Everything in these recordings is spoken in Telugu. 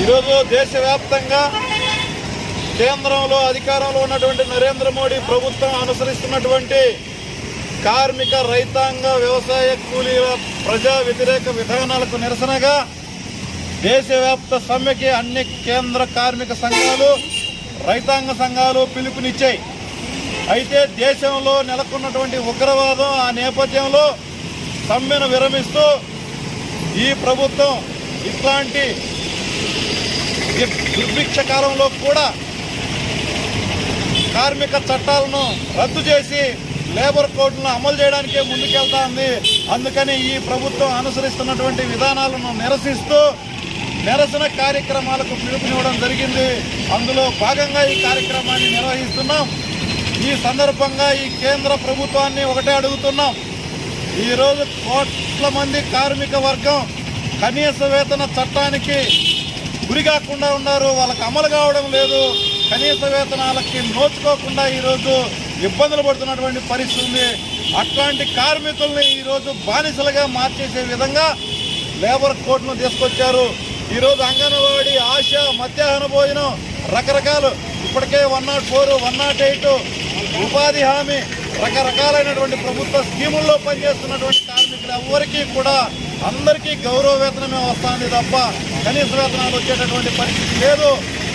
ఈరోజు దేశవ్యాప్తంగా కేంద్రంలో అధికారంలో ఉన్నటువంటి నరేంద్ర మోడీ ప్రభుత్వం అనుసరిస్తున్నటువంటి కార్మిక రైతాంగ వ్యవసాయ కూలీల ప్రజా వ్యతిరేక విధానాలకు నిరసనగా దేశవ్యాప్త సమ్మెకి అన్ని కేంద్ర కార్మిక సంఘాలు రైతాంగ సంఘాలు పిలుపునిచ్చాయి. అయితే దేశంలో నెలకొన్నటువంటి ఉగ్రవాదం ఆ నేపథ్యంలో సమ్మెను విరమిస్తూ ఈ ప్రభుత్వం ఇట్లాంటి దుర్భిక్ష కాలంలో కూడా కార్మిక చట్టాలను రద్దు చేసి లేబర్ కోడ్లను అమలు చేయడానికే ముందుకెళ్తా ఉంది. అందుకని ఈ ప్రభుత్వం అనుసరిస్తున్నటువంటి విధానాలను నిరసిస్తూ నిరసన కార్యక్రమాలకు పిలుపునివ్వడం జరిగింది. అందులో భాగంగా ఈ కార్యక్రమాన్ని నిర్వహిస్తున్నాం. ఈ సందర్భంగా ఈ కేంద్ర ప్రభుత్వాన్ని ఒకటే అడుగుతున్నాం. ఈరోజు కోట్ల మంది కార్మిక వర్గం కనీస వేతన చట్టానికి గురి కాకుండా ఉన్నారు వాళ్ళకి అమలు కావడం లేదు. కనీస వేతనాలకి నోచుకోకుండా ఈరోజు ఇబ్బందులు పడుతున్నటువంటి పరిస్థితి ఉంది. అట్లాంటి కార్మికుల్ని ఈరోజు బానిసలుగా మార్చేసే విధంగా లేబర్ కోడ్ను తీసుకొచ్చారు. ఈరోజు అంగన్వాడీ ఆశ మధ్యాహ్న భోజనం రకరకాలు. ఇప్పటికే one nought four one nought eight ఉపాధి హామీ రకరకాలైనటువంటి ప్రభుత్వ స్కీముల్లో పనిచేస్తున్నటువంటి కార్మికులు ఎవరికీ కూడా అందరికీ గౌరవ వేతనమే వస్తుంది తప్ప కనీస వేతనాలు వచ్చేటటువంటి పరిస్థితి లేదు.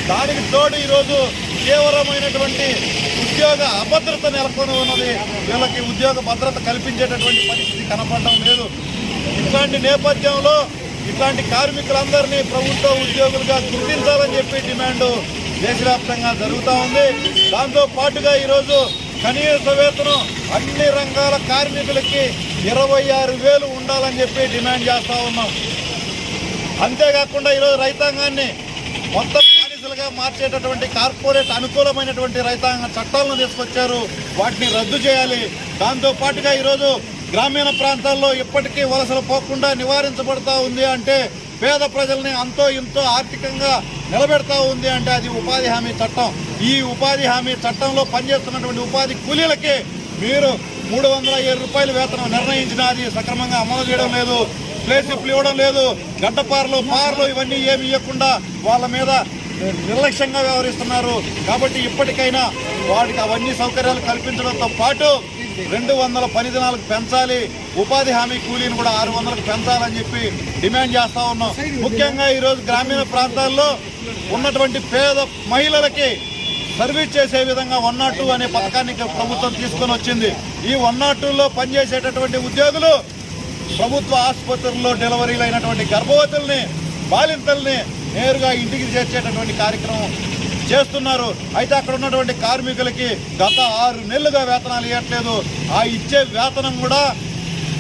దానికి తోడు ఈరోజు తీవ్రమైనటువంటి ఉద్యోగ అభద్రత నెలకొని ఉన్నది వీళ్ళకి ఉద్యోగ భద్రత కల్పించేటటువంటి పరిస్థితి కనపడడం లేదు. ఇట్లాంటి నేపథ్యంలో ఇట్లాంటి కార్మికులందరినీ ప్రభుత్వ ఉద్యోగులుగా గుర్తించాలని చెప్పి డిమాండ్ దేశవ్యాప్తంగా జరుగుతూ ఉంది. దాంతో పాటుగా ఈరోజు కనీస వేతనం అన్ని రంగాల కార్మికులకి ఇరవై ఆరు వేలు ఉండాలని చెప్పి డిమాండ్ చేస్తూ ఉన్నాం. అంతేకాకుండా ఈరోజు రైతాంగాన్ని మొత్తం బానిసలుగా మార్చేటటువంటి కార్పొరేట్ అనుకూలమైనటువంటి రైతాంగ చట్టాలను తీసుకొచ్చారు. వాటిని రద్దు చేయాలి. దాంతో పాటుగా ఈరోజు గ్రామీణ ప్రాంతాల్లో ఇప్పటికీ వలసలు పోకుండా నివారించబడతా ఉంది అంటే పేద ప్రజల్ని అంతో ఇంతో ఆర్థికంగా నిలబెడతా ఉంది అంటే అది ఉపాధి హామీ చట్టం. ఈ ఉపాధి హామీ చట్టంలో పనిచేస్తున్నటువంటి ఉపాధి కూలీలకి మీరు మూడు వందల ఏడు రూపాయల వేతనం నిర్ణయించిన అది సక్రమంగా అమలు చేయడం లేదు. ప్లేసిప్లు ఇవ్వడం లేదు. గడ్డపారలు పార్లు ఇవన్నీ ఏమి ఇవ్వకుండా వాళ్ళ మీద నిర్లక్ష్యంగా వ్యవహరిస్తున్నారు. కాబట్టి ఇప్పటికైనా వాటికి అవన్నీ సౌకర్యాలు కల్పించడంతో పాటు రెండు వందల పని దినాలకు పెంచాలి. ఉపాధి హామీ కూలీని కూడా ఆరు వందలకు పెంచాలని చెప్పి డిమాండ్ చేస్తా ఉన్నాం. ముఖ్యంగా ఈరోజు గ్రామీణ ప్రాంతాల్లో ఉన్నటువంటి పేద మహిళలకి సర్వీస్ చేసే విధంగా వన్ నాట్ టూ అనే పథకాన్ని ప్రభుత్వం తీసుకొని వచ్చింది. ఈ వన్ నాట్ టూలో పనిచేసేటటువంటి ఉద్యోగులు ప్రభుత్వ ఆసుపత్రుల్లో డెలివరీలు అయినటువంటి గర్భవతుల్ని బాలింతల్ని నేరుగా ఇంటికి చేర్చేటటువంటి కార్యక్రమం చేస్తున్నారు. అయితే అక్కడ ఉన్నటువంటి కార్మికులకి గత ఆరు నెలలుగా వేతనాలు ఇవ్వట్లేదు. ఆ ఇచ్చే వేతనం కూడా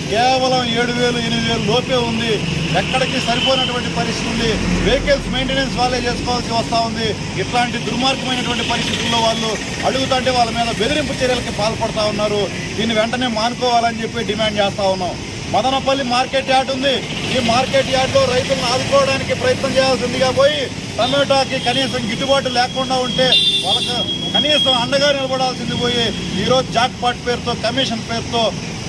కేవలం ఏడు వేలు ఎనిమిది వేలు లోపే ఉంది. ఎక్కడికి సరిపోయినటువంటి పరిస్థితి ఉంది. వెహికల్స్ మెయింటెనెన్స్ వాళ్ళే చేసుకోవాల్సి వస్తూ ఉంది. ఇట్లాంటి దుర్మార్గమైనటువంటి పరిస్థితుల్లో వాళ్ళు అడుగుతుంటే వాళ్ళ మీద బెదిరింపు చర్యలకి పాల్పడతా ఉన్నారు. దీన్ని వెంటనే మానుకోవాలని చెప్పి డిమాండ్ చేస్తూ ఉన్నాం. మదనపల్లి మార్కెట్ యార్డ్ ఉంది. ఈ మార్కెట్ యార్డ్లో రైతులను ఆదుకోవడానికి ప్రయత్నం చేయాల్సిందిగా పోయి టమాటాకి కనీసం గిట్టుబాటు లేకుండా ఉంటే వాళ్ళకు కనీసం అండగా నిలబడాల్సింది పోయి ఈరోజు జాక్ పాట్ పేరుతో కమిషన్ పేరుతో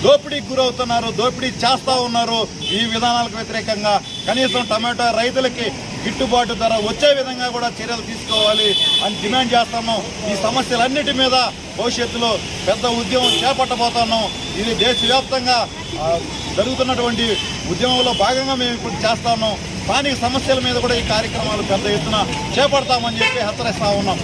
దోపిడీకి గురవుతున్నారు దోపిడీ చేస్తూ ఉన్నారు. ఈ విధానాలకు వ్యతిరేకంగా కనీసం టమాటా రైతులకి గిట్టుబాటు ధర వచ్చే విధంగా కూడా చర్యలు తీసుకోవాలి అని డిమాండ్ చేస్తాము ఈ సమస్యలన్నిటి మీద భవిష్యత్తులో పెద్ద ఉద్యమం చేపట్టబోతున్నాం. ఇది దేశవ్యాప్తంగా జరుగుతున్నటువంటి ఉద్యమంలో భాగంగా మేము ఇప్పుడు చేస్తాము స్థానిక సమస్యల మీద కూడా ఈ కార్యక్రమాలు పెద్ద ఎత్తున చేపడతామని చెప్పి హెచ్చరిస్తా ఉన్నాం.